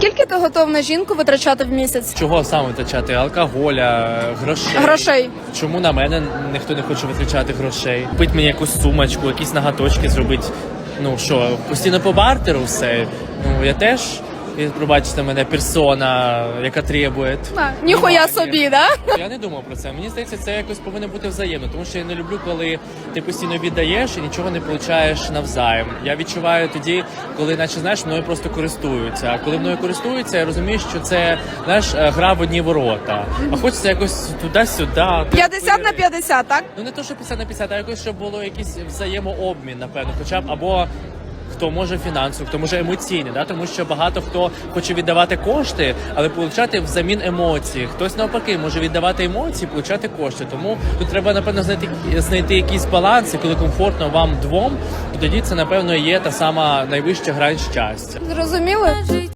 Скільки ти готов на жінку витрачати в місяць? Чого саме витрачати? Алкоголя, грошей. Грошей. Чому на мене ніхто не хоче витрачати грошей? Купить мені якусь сумочку, якісь нагаточки зробити. Ну що, постійно по бартеру все. Ну я теж, і, пробачте мене, персона, яка требує. А, ніхуя собі, да? Я не думав про це. Мені здається, це якось повинно бути взаємно, тому що я не люблю, коли ти постійно віддаєш і нічого не получаєш навзаєм. Я відчуваю тоді, коли, наче знаєш, мною просто користуються. А коли мною користуються, я розумію, що це знаєш е, гра в одні ворота. А хочеться якось туди-сюди. 50 на 50, так? Ну не то, що 50 на 50, а якось щоб було якийсь взаємообмін, напевно, хоча б або. Хто може фінансово, хто може емоційне, да? тому що багато хто хоче віддавати кошти, але получати взамін емоції. Хтось навпаки може віддавати емоції, получати кошти. Тому тут треба напевно знайти знайти якісь баланси, коли комфортно вам двом, то тоді це напевно є та сама найвища грань щастя. Зрозуміли?